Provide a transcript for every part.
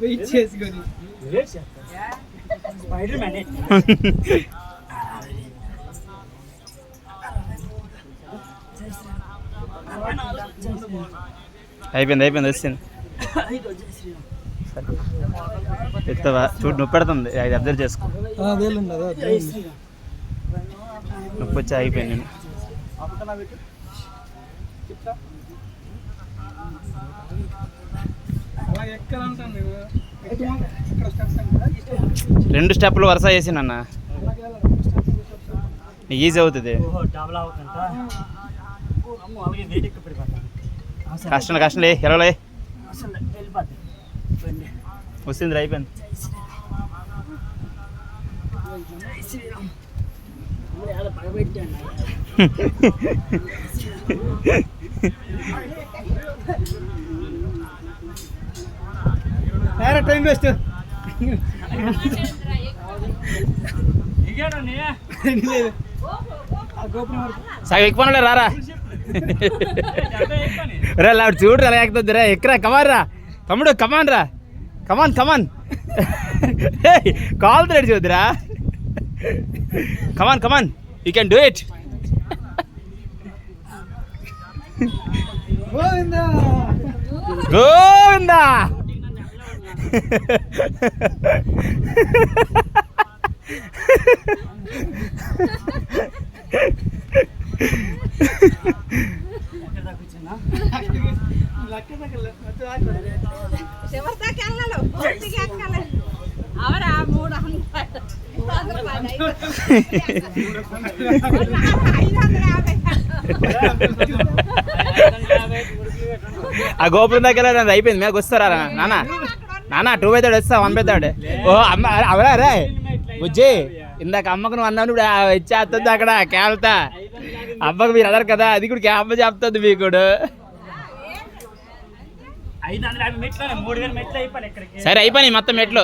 Wait చేసుకొని spider man అయిపోయింది అయిపోయింది వచ్చింది ఎత్తవా చూడు నొప్పి పెడుతుంది అది అబ్జర్వ్ చేసుకో నొప్పి వచ్చి ఆగిపోయింది రెండు స్టెప్పులు వరుస చేసినన్న. ఈజీ అవుతుంది. కష్టం కష్టం లే బండి. వస్తుంది అయిపోయింది. పడబెట్టాను టైం వేస్ట్ సగం ఎక్కువ రారా. డబ్బే రా లాడు చూడు అలా ఎక్కుతుంది రా. ఎక్కరా కమాన్ రా. తమ్ముడు కమాన్ రా. కమాన్ కమాన్ కాల్ చూద్దురా. Come on come on you can do it Govinda. ఆ గోపురం దగ్గర అయిపోయింది మీద వస్తారా నానా? నాన్న టూ బై థర్డ్ వస్తా వన్ బై థర్డ్ ఓ అమ్మ అవరా రే బుజ్జి ఇందాక అమ్మకు నువ్వు అన్నావు ఇప్పుడు ఇచ్చేస్తుంది అక్కడ కేళ్తా అమ్మకు మీరు అదరు కదా అది కూడా క్యాప్ చెప్తుంది మీకు. సరే అయిపోయినాయి మొత్తం మెట్లు.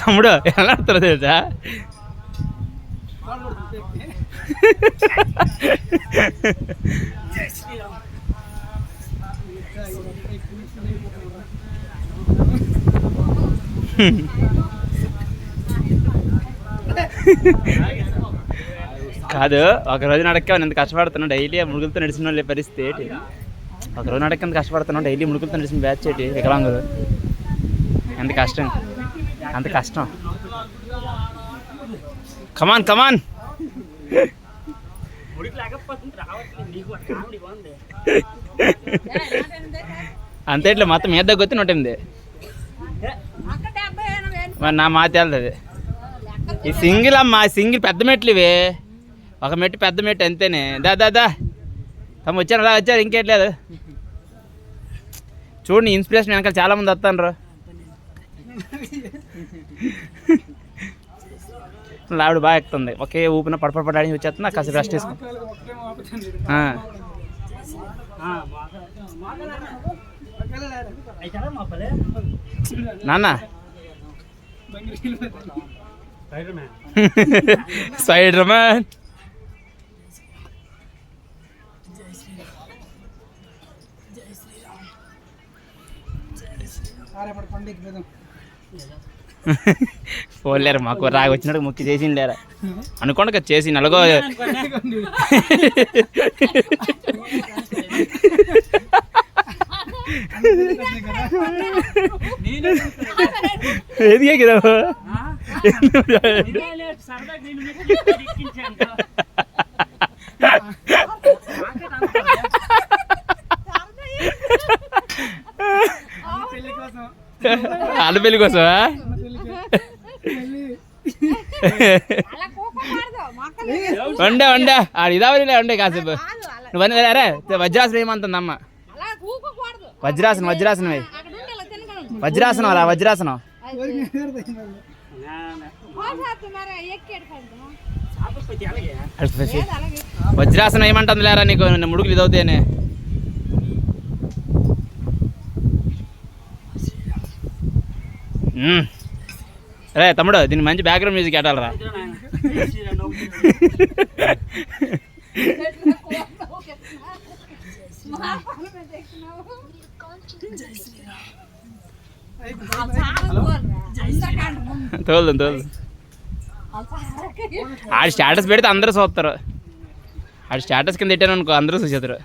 తమ్ముడు ఎలా ఆడుతున్నారు తెలుసా? కాదు ఒక రోజు నడక ఎంత కష్టపడుతున్నావు? డైలీ ముడుగులతో నడిచిన వాళ్ళ పరిస్థితి ఏంటి? ఒక రోజు నడక ఎంత కష్టపడుతున్నావు? డైలీ ముడుగులతో నడిచిన బ్యాచ్ ఏంటి? వికలాంగులు. ఎంత కష్టం? అంత కష్టం? కమాన్ కమాన్ అంతే ఇట్లా మొత్తం మీద దగ్గర నూట ఎనిమిది. మరి నా మాట వెళ్తుంది. ఈ సింగిల్ అమ్మా సింగిల్ పెద్ద మెట్లు ఇవి. ఒక మెట్టు పెద్ద మెట్టు అంతేనే. దా దా దా. తమ వచ్చారు రా వచ్చారు ఇంకేట్లేదు చూడు నీ ఇన్స్పిరేషన్ వెనకాల చాలా మంది వస్తాను రా ఆవిడ బాగా ఎక్కుతుంది ఒకే ఊపిన పడపడ పడాడి వచ్చేస్తున్నా కాసేపు రెస్ట్ తీసుకో ఒకవేళ ఒకటేమో ఆపుతుంది. ఆ. ఒకవేళ లేరా? అయితే మా పదే నాన్న. స్పైడర్ మ్యాన్ స్పైడర్ పోలేరు మాకు రాగి వచ్చినట్టు ముక్కి చేసింది లేరా. అనుకోండి కదా చేసి నలుగో ఎదిగే కదా కోసమా వండే వండే ఆడు ఇదావరిలే వండే కాసేపు కాదు అలా నువ్వు అరే వజ్రాసనం ఏమంటుంది అమ్మ అలా కూకోకూడదు వజ్రాసనం వజ్రాసనం వేయి. అక్కడ ఉండి ఇలా తినగలను వజ్రాసనం అలా వజ్రాసనం ఊరికి ఎదురుతాయి మరి. కోసేస్తున్నారా ఎక్కేడు పడదు చాపకపోతే అలాగే లేదు అలాగే వజ్రాసనం ఏమంటుంది లేరా నీకు నిన్న ముడుకులు ఇదవుతాయని మ్మ్. రే తమ్ముడు దీన్ని మంచి బ్యాక్గ్రౌండ్ మ్యూజిక్ పెట్టాలరా తోలు తోలు ఆడి స్టేటస్ పెడితే అందరూ చూస్తారు. ఆడి స్టేటస్ కింద పెట్టాను అనుకో అందరూ చూసేస్తారు.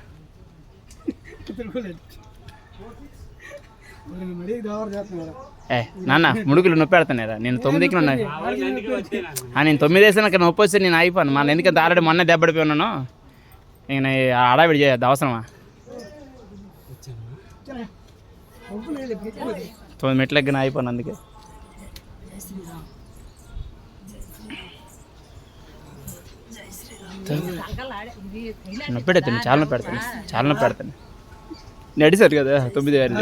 ఏ నాన్న ముడుకులు నొప్పి పెడతానేరా నేను తొమ్మిదికి ఉన్నాయి. నేను తొమ్మిది వేసాను నాకు నొప్పి వస్తే నేను అయిపోను మన ఎందుకంటే ఆల్రెడీ మొన్న దెబ్బడిపోయి ఉన్నాను నేను ఆడావిడి చేయద్దు అవసరమా? తొమ్మిది మెట్ల ఎగ్గిన అయిపోను అందుకే. నొప్పి పెడతాను చాలా నొప్పి పెడతాను చాలా నొప్పి పెడతాను నడిచారు కదా తొమ్మిది వేల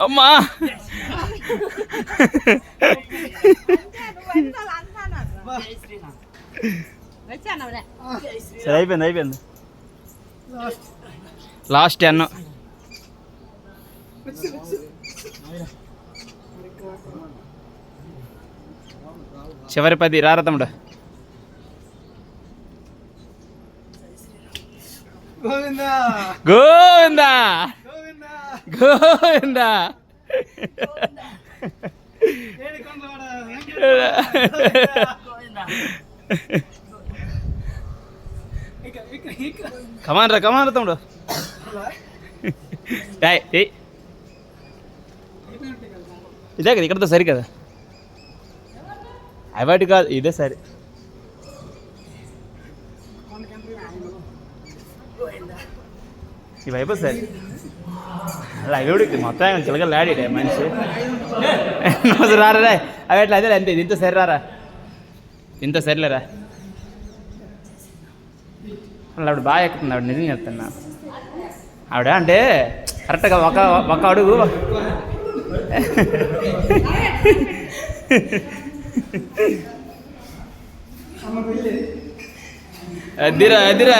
అమ్మా! సరే అయిపోయింది అయిపోయింది. Last ten. చివరి పది రారా గోవిందా. గోవిందా. గోవిందా. కమాన్ రా కమాన్ రా తమ్ముడు. ఇదే కదా ఇక్కడతో సరి కదా. అవాటి కాదు ఇదే సరి. ఇవి అయిపోతుంది సరే అలా అవిడికి మొత్తం చిలకలు ఆడిడే మనిషి నోసు రారా రే అవి ఎట్లా అదే అంతే దీంతో సరి రారా దీంతో సరిలేరా అలా ఆవిడ బాగా ఎక్కుతుంది ఆవిడ నిజం చెప్తున్నా ఆవిడ అంటే కరెక్ట్గా ఒక ఒక అడుగు అదిరా అదిరా